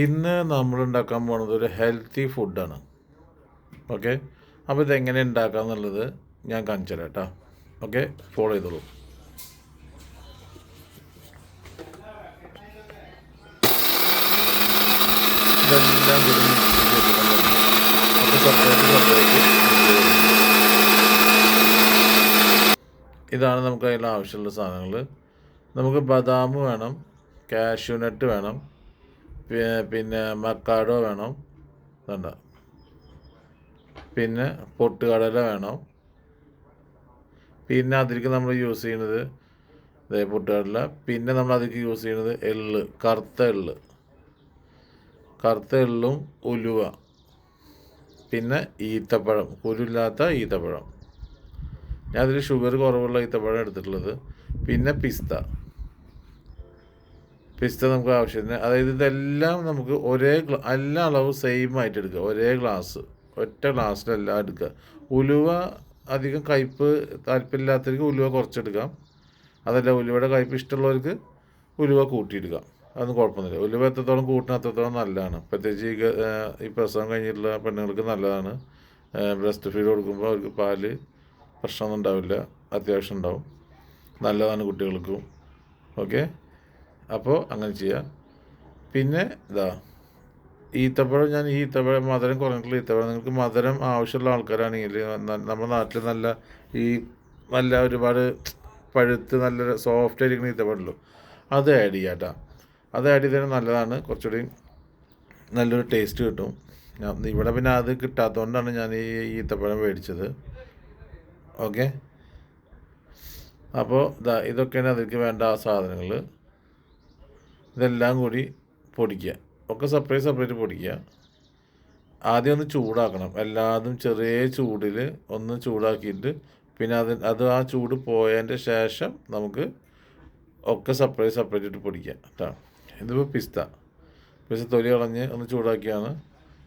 ഇന്ന് നമ്മൾ ഉണ്ടാക്കാൻ പോണത് ഒരു ഹെൽത്തി ഫുഡാണ് ഓക്കെ അപ്പോൾ ഇതെങ്ങനെ ഉണ്ടാക്കാം എന്നുള്ളത് ഞാൻ കാണിച്ചു തരാം കേട്ടോ ഓക്കെ ഫോളോ ചെയ്തോളൂ. ഇതാണ് നമുക്ക് അതിൽ ആവശ്യമുള്ള സാധനങ്ങൾ. നമുക്ക് ബദാം വേണം കാഷ്യൂ നട്ട് വേണം പിന്നെ മക്കാടോ വേണം. വേണ്ട. പിന്നെ പൊട്ടുകടല വേണം. പിന്നെ അതിലേക്ക് നമ്മൾ യൂസ് ചെയ്യുന്നത് ഇതേ പൊട്ടുകടല. പിന്നെ നമ്മൾ അതിലേക്ക് യൂസ് ചെയ്യുന്നത് എള്ള് കറുത്ത എള്ള്. കറുത്ത എള്ളും ഉലുവ. പിന്നെ ഈത്തപ്പഴം. കുരുല്ലാത്ത ഈത്തപ്പഴം. ഞാൻ അതിൽ ഷുഗർ കുറവുള്ള ഈത്തപ്പഴം എടുത്തിട്ടുള്ളത്. പിന്നെ പിസ്ത. പിസ്ത നമുക്ക് ആവശ്യത്തിന്. അതായത് ഇതെല്ലാം നമുക്ക് ഒരേ എല്ലാ അളവും സെയിം ആയിട്ട് എടുക്കുക. ഒരേ ഗ്ലാസ് ഒറ്റ ഗ്ലാസ്സിലെല്ലാം എടുക്കുക. ഉലുവ അധികം കയ്പ്പ് താല്പര്യമില്ലാത്തവർക്ക് ഉലുവ കുറച്ചെടുക്കാം. അതല്ല ഉലുവയുടെ കയ്പ്പ് ഇഷ്ടമുള്ളവർക്ക് ഉലുവ കൂട്ടിയെടുക്കാം അതൊന്നും കുഴപ്പമൊന്നുമില്ല. ഉലുവ എത്രത്തോളം കൂട്ടണം അത്രത്തോളം നല്ലതാണ്. പ്രത്യേകിച്ച് ഈ ഈ പ്രസവം കഴിഞ്ഞിട്ടുള്ള പെണ്ണുങ്ങൾക്ക് നല്ലതാണ്. ബ്രസ്റ്റ് ഫീഡ് കൊടുക്കുമ്പോൾ അവർക്ക് പാൽ പ്രശ്നമൊന്നും ഉണ്ടാവില്ല. അത്യാവശ്യം ഉണ്ടാവും. നല്ലതാണ് കുട്ടികൾക്കും. ഓക്കെ? അപ്പോൾ അങ്ങനെ ചെയ്യാം. പിന്നെ ഇതാ ഈത്തപ്പഴം ഞാൻ ഈ ഈത്തപ്പഴം മധുരം കുറഞ്ഞിട്ടുള്ള ഈത്തപ്പഴം നിങ്ങൾക്ക് മധുരം ആവശ്യമുള്ള ആൾക്കാരാണെങ്കിൽ നമ്മുടെ നാട്ടിൽ നല്ല ഈ നല്ല ഒരുപാട് പഴുത്ത് നല്ല സോഫ്റ്റ് ആയിരിക്കുന്ന ഈത്തപ്പഴമല്ലോ അത് ആഡ് ചെയ്യാം കേട്ടോ അത് ആഡ് ചെയ്താൽ നല്ലതാണ്. കുറച്ചുകൂടി നല്ലൊരു ടേസ്റ്റ് കിട്ടും. ഞാൻ ഇവിടെ പിന്നെ അത് കിട്ടാത്തതുകൊണ്ടാണ് ഞാൻ ഈ ഈത്തപ്പഴം മേടിച്ചത്. ഓക്കെ അപ്പോൾ ഇതാ ഇതൊക്കെയാണ് അതിലേക്ക് വേണ്ട ആ സാധനങ്ങൾ ഇതെല്ലാം കൂടി പൊടിക്കുക. ഒക്കെ സെപ്പറേറ്റ് സെപ്പറേറ്റ് പൊടിക്കുക. ആദ്യം ഒന്ന് ചൂടാക്കണം. എല്ലാതും ചെറിയ ചൂടിൽ ഒന്ന് ചൂടാക്കിയിട്ട് പിന്നെ അത് അത് ആ ചൂട് പോയതിന്റെ ശേഷം നമുക്ക് ഒക്കെ സെപ്പറേറ്റ് സെപ്പറേറ്റ് ഇട്ട് പൊടിക്കുക. കേട്ടോ ഇതിപ്പോൾ പിസ്ത. പിസ്ത തൊലി കളഞ്ഞ് ഒന്ന് ചൂടാക്കിയാണ്.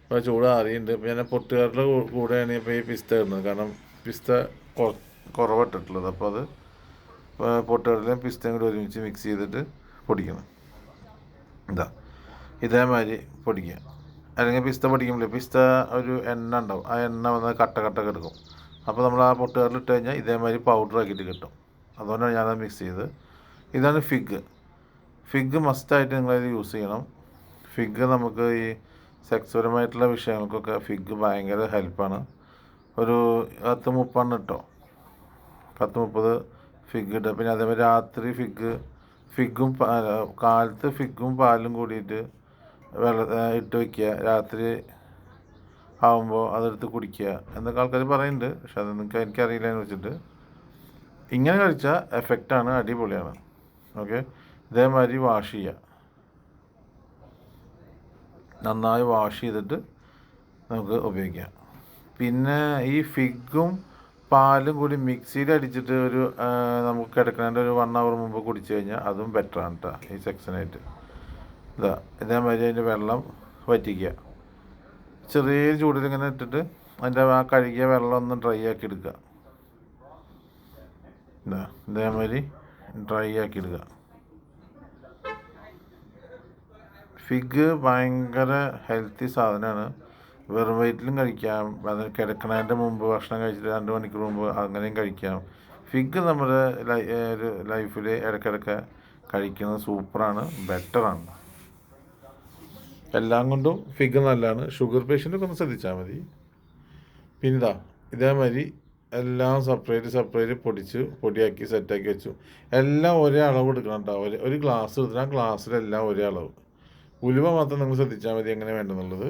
അപ്പോൾ ചൂട് അറിയുന്നുണ്ട് ഇപ്പോൾ ഞാൻ പൊട്ടുകാരുടെ കൂടെയാണ് ഇപ്പോൾ ഈ പിസ്ത ഇടുന്നത്. കാരണം പിസ്ത കുറവിട്ടിട്ടുള്ളത് അപ്പോൾ അത് പൊട്ടുകടലയും പിസ്തയും കൂടി ഒരുമിച്ച് മിക്സ് ചെയ്തിട്ട് പൊടിക്കണം. ഇതാ. ഇതേമാതിരി പൊടിക്കുക. അല്ലെങ്കിൽ പിസ്ത പൊടിക്കുമ്പോൾ പിസ്ത ഒരു എണ്ണ ഉണ്ടാവും. ആ എണ്ണ വന്ന് കട്ട കട്ട കിടക്കും അപ്പോൾ നമ്മൾ ആ പൊട്ടുകാരിൽ ഇട്ട് കഴിഞ്ഞാൽ ഇതേമാതിരി പൗഡർ ആക്കിയിട്ട് കിട്ടും. അതുകൊണ്ടാണ് ഞാനത് മിക്സ് ചെയ്ത് ഇതാണ് ഫിഗ് ഫിഗ് മസ്റ്റായിട്ട് നിങ്ങളത് യൂസ് ചെയ്യണം. ഫിഗ് നമുക്ക് ഈ സെക്സ്പരമായിട്ടുള്ള വിഷയങ്ങൾക്കൊക്കെ ഫിഗ് ഭയങ്കര ഹെൽപ്പാണ് ഒരു പത്ത് മുപ്പെണ്ണം ഇട്ടോ? പത്ത് മുപ്പത് ഫിഗ് ഇടുക പിന്നെ അതേമാതിരി രാത്രി ഫിഗ് ഫിഗും കാലത്ത് ഫിഗും പാലും കൂടിയിട്ട് വെള്ളം ഇട്ട് വയ്ക്കുക രാത്രി ആകുമ്പോൾ അതെടുത്ത് കുടിക്കുക. എന്നൊക്കെ ആൾക്കാർ പറയുന്നുണ്ട്. പക്ഷെ അത് നിങ്ങൾക്ക് എനിക്കറിയില്ല എന്ന് വെച്ചിട്ട്. ഇങ്ങനെ കഴിച്ചാൽ എഫക്റ്റാണ് അടിപൊളിയാണ്. ഓക്കെ ഇതേമാതിരി വാഷ് ചെയ്യുക. നന്നായി വാഷ് ചെയ്തിട്ട് നമുക്ക് ഉപയോഗിക്കാം. പിന്നെ ഈ ഫിഗും പാലും കൂടി മിക്സിയിൽ അടിച്ചിട്ട് ഒരു നമുക്ക് കിടക്കുന്നതിന്റെ ഒരു വൺ അവർ മുമ്പ് കുടിച്ചു കഴിഞ്ഞാൽ അതും ബെറ്ററാണ് കേട്ടോ ഈ സെക്ഷനായിട്ട് ഇതാ ഇതേമാതിരി അതിന്റെ വെള്ളം വറ്റിക്കുക. ചെറിയ ചൂടിൽ ഇങ്ങനെ ഇട്ടിട്ട് അതിന്റെ ആ കഴുകിയ വെള്ളം ഒന്ന് ഡ്രൈ ആക്കി എടുക്കുക. ഇതാ ഇതേമാതിരി ഡ്രൈ ആക്കി എടുക്കുക. ഫിഗ് ഭയങ്കര ഹെൽത്തി സാധനമാണ്. വെറും വയറ്റിലും കഴിക്കാം. അത് കിടക്കണതിന്റെ മുമ്പ് ഭക്ഷണം കഴിച്ചിട്ട് രണ്ട് മണിക്കൂർ മുമ്പ് അങ്ങനെയും കഴിക്കാം. ഫിഗ് നമ്മുടെ ഒരു ലൈഫിൽ ഇടയ്ക്കിടയ്ക്ക് കഴിക്കുന്നത് സൂപ്പറാണ് ബെറ്ററാണ്. എല്ലാം കൊണ്ടും ഫിഗ് നല്ലതാണ്. ഷുഗർ പേഷ്യന്റൊക്കെ ഒന്ന് ശ്രദ്ധിച്ചാൽ മതി. പിന്നെ ഇതാ ഇതേമാതിരി എല്ലാം സെപ്പറേറ്റ് സെപ്പറേറ്റ് പൊടിച്ച് പൊടിയാക്കി സെറ്റാക്കി വെച്ചു. എല്ലാം ഒരേ അളവ് എടുക്കണം കേട്ടോ ഒരു ഒരു ഗ്ലാസ് എടുത്തിട്ട് ആ ഗ്ലാസ്സിലെല്ലാം ഒരേ അളവ്. ഉലുവ മാത്രം നിങ്ങൾ ശ്രദ്ധിച്ചാൽ മതി എങ്ങനെ വേണ്ടെന്നുള്ളത്.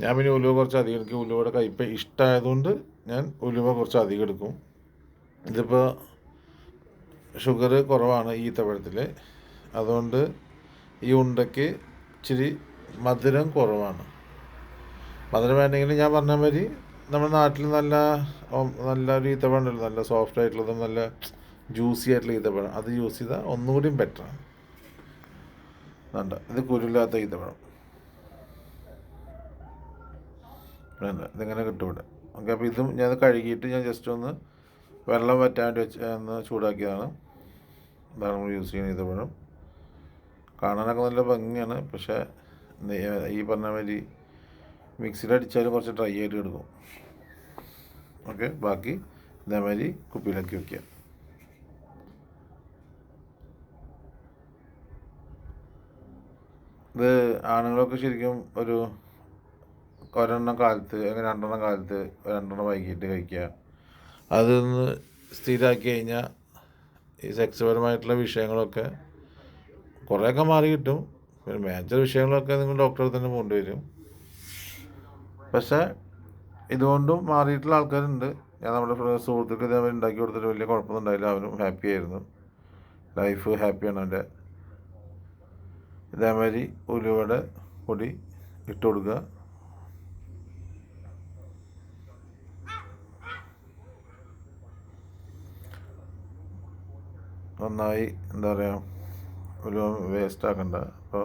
ഞാൻ പിന്നെ ഉലുവ കുറച്ച് അധികം എടുക്കും. ഉലുവയുടെ കയ്പ്പ് ഇഷ്ടമായതുകൊണ്ട് ഞാൻ ഉലുവ കുറച്ച് അധികം എടുക്കും. ഇതിപ്പോൾ ഷുഗർ കുറവാണ് ഈ ഈത്തപ്പഴത്തിൽ അതുകൊണ്ട് ഈ ഉണ്ടയ്ക്ക് ഇച്ചിരി മധുരം കുറവാണ്. മധുരം വേണമെങ്കിൽ ഞാൻ പറഞ്ഞ മാതിരി നമ്മുടെ നാട്ടിൽ നല്ല നല്ല ഒരു ഈത്തപ്പഴം നല്ല സോഫ്റ്റ് ആയിട്ടുള്ളതും നല്ല ജ്യൂസി ആയിട്ടുള്ള ഈത്തപ്പഴം അത് യൂസ് ചെയ്താൽ ഒന്നുകൂടിയും ബെറ്ററാണ് വേണ്ട ഇത് കുരുല്ലാത്ത ഈത്തപ്പഴം വേണ്ട ഇതിങ്ങനെ കിട്ടും ഇവിടെ. ഓക്കെ അപ്പോൾ ഇതും ഞാൻ കഴുകിയിട്ട് ഞാൻ ജസ്റ്റ് ഒന്ന് വെള്ളം വറ്റാൻ വേണ്ടി വെച്ച് ഒന്ന് ചൂടാക്കിയതാണ്. ഇതാണ് നമ്മൾ യൂസ് ചെയ്യുന്നത് ഇതുപോലും. കാണാനൊക്കെ നല്ല ഭംഗിയാണ്. പക്ഷേ ഈ പറഞ്ഞ മാതിരി മിക്സിയിൽ അടിച്ചാൽ കുറച്ച് ഡ്രൈ ആയിട്ട് എടുക്കും ഓക്കെ ബാക്കി ഇതേമാതിരി കുപ്പിയിലാക്കി വയ്ക്കുക ഇത് ആണുങ്ങളൊക്കെ ശരിക്കും ഒരു ഒരെണ്ണം കാലത്ത് അല്ലെങ്കിൽ രണ്ടെണ്ണം കാലത്ത് രണ്ടെണ്ണം വൈകിട്ട് കഴിക്കുക. അതൊന്ന് സ്ഥിരമാക്കി കഴിഞ്ഞാൽ ഈ സെക്സ് പരമായിട്ടുള്ള വിഷയങ്ങളൊക്കെ കുറേയൊക്കെ മാറി കിട്ടും. പിന്നെ മേജർ വിഷയങ്ങളൊക്കെ നിങ്ങൾ ഡോക്ടറെ തന്നെ പോകേണ്ടി വരും. പക്ഷേ ഇതുകൊണ്ടും മാറിയിട്ടുള്ള ആൾക്കാരുണ്ട്. ഞാൻ നമ്മുടെ സുഹൃത്തുക്കൾ സുഹൃത്തുക്ക് ഇതേമാതിരി ഉണ്ടാക്കി കൊടുത്തിട്ട് വലിയ കുഴപ്പമൊന്നും ഉണ്ടായില്ല. അവനും ഹാപ്പി ആയിരുന്നു. ലൈഫ് ഹാപ്പിയാണ് അവന്റെ. ഇതേമാതിരി ഉലുവയുടെ പൊടി ഇട്ട് കൊടുക്കുക. നന്നായി എന്താ പറയുക ഒരു വേസ്റ്റ് ആക്കണ്ട. അപ്പോൾ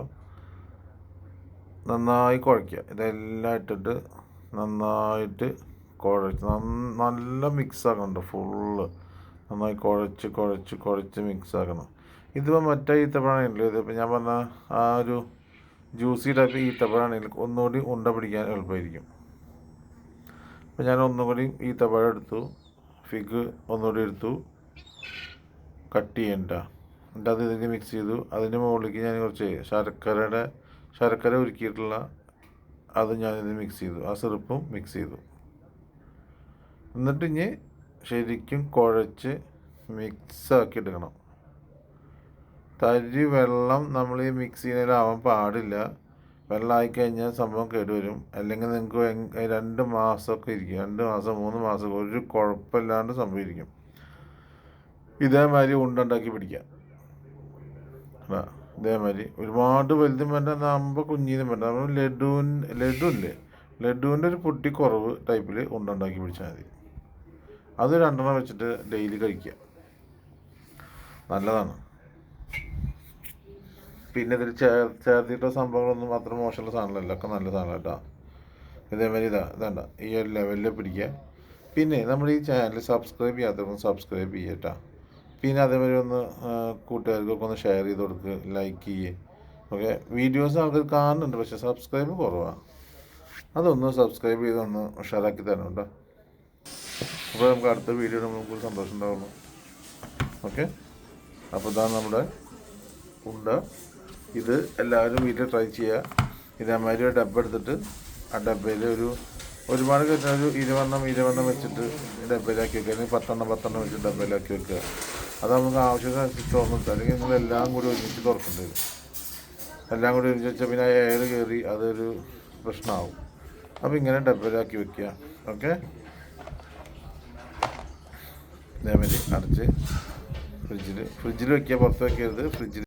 നന്നായി കുഴയ്ക്കുക ഇതെല്ലാം ഇട്ടിട്ട് നന്നായിട്ട് കുഴച്ച് നല്ല മിക്സ് ആക്കണ്ട? ഫുള്ള് നന്നായി കുഴച്ച് കുഴച്ച് കുഴച്ച് മിക്സ് ആക്കണം. ഇതിപ്പോൾ മറ്റേ ഈത്തപ്പഴമാണെങ്കിലും ഇതിപ്പോൾ ഞാൻ പറഞ്ഞ ആ ഒരു ജ്യൂസി ടൈപ്പ് ഈത്തപ്പഴമാണെങ്കിൽ ഒന്നുകൂടി ഉണ്ട പിടിക്കാൻ എളുപ്പമായിരിക്കും അപ്പോൾ ഞാൻ ഒന്നുകൂടി ഈത്തപ്പഴം എടുത്തു. ഫിഗ് ഒന്നുകൂടി എടുത്തു. കട്ട് ചെയ്യണ്ട. എന്നിട്ട് അത് ഇതിലേക്ക് മിക്സ് ചെയ്തു. അതിന്റെ മുകളിലേക്ക് ഞാൻ കുറച്ച് ശർക്കരയുടെ ശർക്കര ഉരുക്കിയിട്ടുള്ള അത് ഞാനിത് മിക്സ് ചെയ്തു. ആ സിറപ്പും മിക്സ് ചെയ്തു. എന്നിട്ട് ഇനി ശരിക്കും കുഴച്ച് മിക്സ് ആക്കി എടുക്കണം. തരി വെള്ളം നമ്മൾ ഈ മിക്സിയിലാവാൻ പാടില്ല. വെള്ളമായി കഴിഞ്ഞാൽ സംഭവം കേടുവരും. അല്ലെങ്കിൽ നിങ്ങൾക്ക് രണ്ട് മാസമൊക്കെ ഇരിക്കും. രണ്ട് മാസം മൂന്ന് മാസം ഒരു കുഴപ്പമില്ലാണ്ട് സംഭവം ഇരിക്കും ഇതേമാതിരി ഉണ്ടുണ്ടാക്കി പിടിക്കാം. ഇതേമാതിരി ഒരുപാട് വലുതും വേണ്ട നമ്പ കുഞ്ഞിനും വേണ്ട. നമ്മൾ ലഡുവിൻ ലഡു ഇല്ലേ ലഡുവിന്റെ ഒരു പൊട്ടി കുറവ് ടൈപ്പിൽ ഉണ്ടുണ്ടാക്കി പിടിച്ചാൽ മതി. അത് രണ്ടെണ്ണം വെച്ചിട്ട് ഡെയിലി കഴിക്കുക. നല്ലതാണ്. പിന്നെ ഇതിൽ ചേർ ചേർത്തിട്ടുള്ള സംഭവങ്ങളൊന്നും അത്ര മോശമുള്ള സാധനമല്ല. ഒക്കെ നല്ല സാധനം കേട്ടോ. ഇതേമാതിരി ഇതാ ഇതാണ്ട. ഈ ഒരു ലെവലിൽ പിടിക്കുക. പിന്നെ നമ്മുടെ ഈ ചാനൽ സബ്സ്ക്രൈബ് ചെയ്യാത്തവർക്ക് സബ്സ്ക്രൈബ് ചെയ്യുക കേട്ടോ. പിന്നെ അതേമാതിരി ഒന്ന് കൂട്ടുകാർക്കൊക്കെ ഒന്ന് ഷെയർ ചെയ്ത് കൊടുക്കുക ലൈക്ക് ചെയ്യേ. ഓക്കെ വീഡിയോസ് ആൾക്കാർ കാണുന്നുണ്ട് പക്ഷെ സബ്സ്ക്രൈബ് കുറവാണ് അതൊന്ന് സബ്സ്ക്രൈബ് ചെയ്ത് ഒന്ന് ഉഷാറാക്കി തരണം കേട്ടോ അപ്പോൾ നമുക്ക് അടുത്ത വീഡിയോ നമുക്ക് സന്തോഷം ഉണ്ടാവുള്ളൂ. ഓക്കെ അപ്പോൾ ഇതാണ് നമ്മുടെ ഉണ്ട. ഇത് എല്ലാവരും വീട്ടിൽ ട്രൈ ചെയ്യുക ഇതേമാതിരി ഒരു ഡബ്ബ എടുത്തിട്ട് ആ ഡബ്ബയിൽ ഒരു ഒരുപാട് കിട്ടുന്ന ഒരു ഇരുപെണ്ണം ഇരുപെണ്ണം വെച്ചിട്ട് ഡബ്ബയിലാക്കി വെക്കുക. അല്ലെങ്കിൽ പത്തെണ്ണം പത്തെണ്ണം വെച്ചിട്ട് ഡബ്ബയിലാക്കി വെക്കുക. അത് നമുക്ക് ആവശ്യത്തിനനുസരിച്ച് തുറന്നിട്ട് അല്ലെങ്കിൽ നിങ്ങളെല്ലാം കൂടി ഒരുമിച്ച് തുറക്കേണ്ടി വരും. എല്ലാം കൂടി ഒരുമിച്ച് വെച്ചാൽ പിന്നെ എയർ കയറി അതൊരു പ്രശ്നമാവും അപ്പോൾ ഇങ്ങനെ ഡബ്ബയിലാക്കി വെക്കുക ഓക്കെ? ഇതേമാതിരി അടച്ച് ഫ്രിഡ്ജിൽ ഫ്രിഡ്ജിൽ വെക്കുക പുറത്ത് വെക്കരുത്. ഫ്രിഡ്ജിൽ